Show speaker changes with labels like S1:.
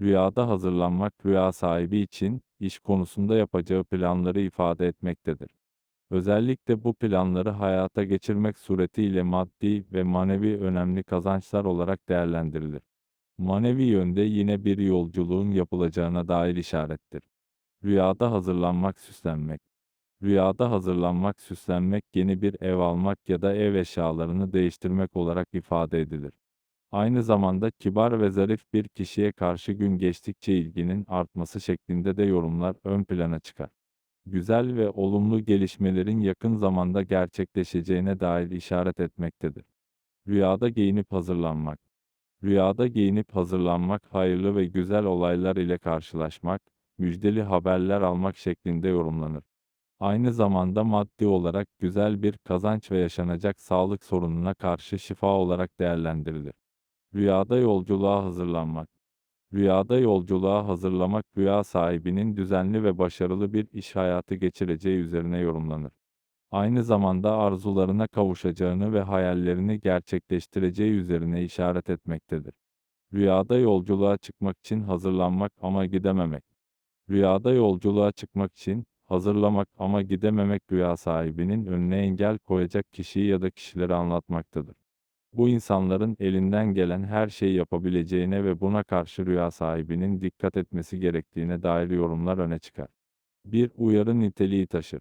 S1: Rüyada hazırlanmak rüya sahibi için iş konusunda yapacağı planları ifade etmektedir. Özellikle bu planları hayata geçirmek suretiyle maddi ve manevi önemli kazançlar olarak değerlendirilir. Manevi yönde yine bir yolculuğun yapılacağına dair işarettir. Rüyada hazırlanmak, süslenmek. Rüyada hazırlanmak, süslenmek yeni bir ev almak ya da ev eşyalarını değiştirmek olarak ifade edilir. Aynı zamanda kibar ve zarif bir kişiye karşı gün geçtikçe ilginin artması şeklinde de yorumlar ön plana çıkar. Güzel ve olumlu gelişmelerin yakın zamanda gerçekleşeceğine dair işaret etmektedir. Rüyada giyinip hazırlanmak. Rüyada giyinip hazırlanmak, hayırlı ve güzel olaylar ile karşılaşmak, müjdeli haberler almak şeklinde yorumlanır. Aynı zamanda maddi olarak güzel bir kazanç ve yaşanacak sağlık sorununa karşı şifa olarak değerlendirilir. Rüyada yolculuğa hazırlanmak. Rüyada yolculuğa hazırlamak rüya sahibinin düzenli ve başarılı bir iş hayatı geçireceği üzerine yorumlanır. Aynı zamanda arzularına kavuşacağını ve hayallerini gerçekleştireceği üzerine işaret etmektedir. Rüyada yolculuğa çıkmak için hazırlanmak ama gidememek. Rüyada yolculuğa çıkmak için hazırlamak ama gidememek rüya sahibinin önüne engel koyacak kişiyi ya da kişileri anlatmaktadır. Bu insanların elinden gelen her şeyi yapabileceğine ve buna karşı rüya sahibinin dikkat etmesi gerektiğine dair yorumlar öne çıkar. Bir uyarı niteliği taşır.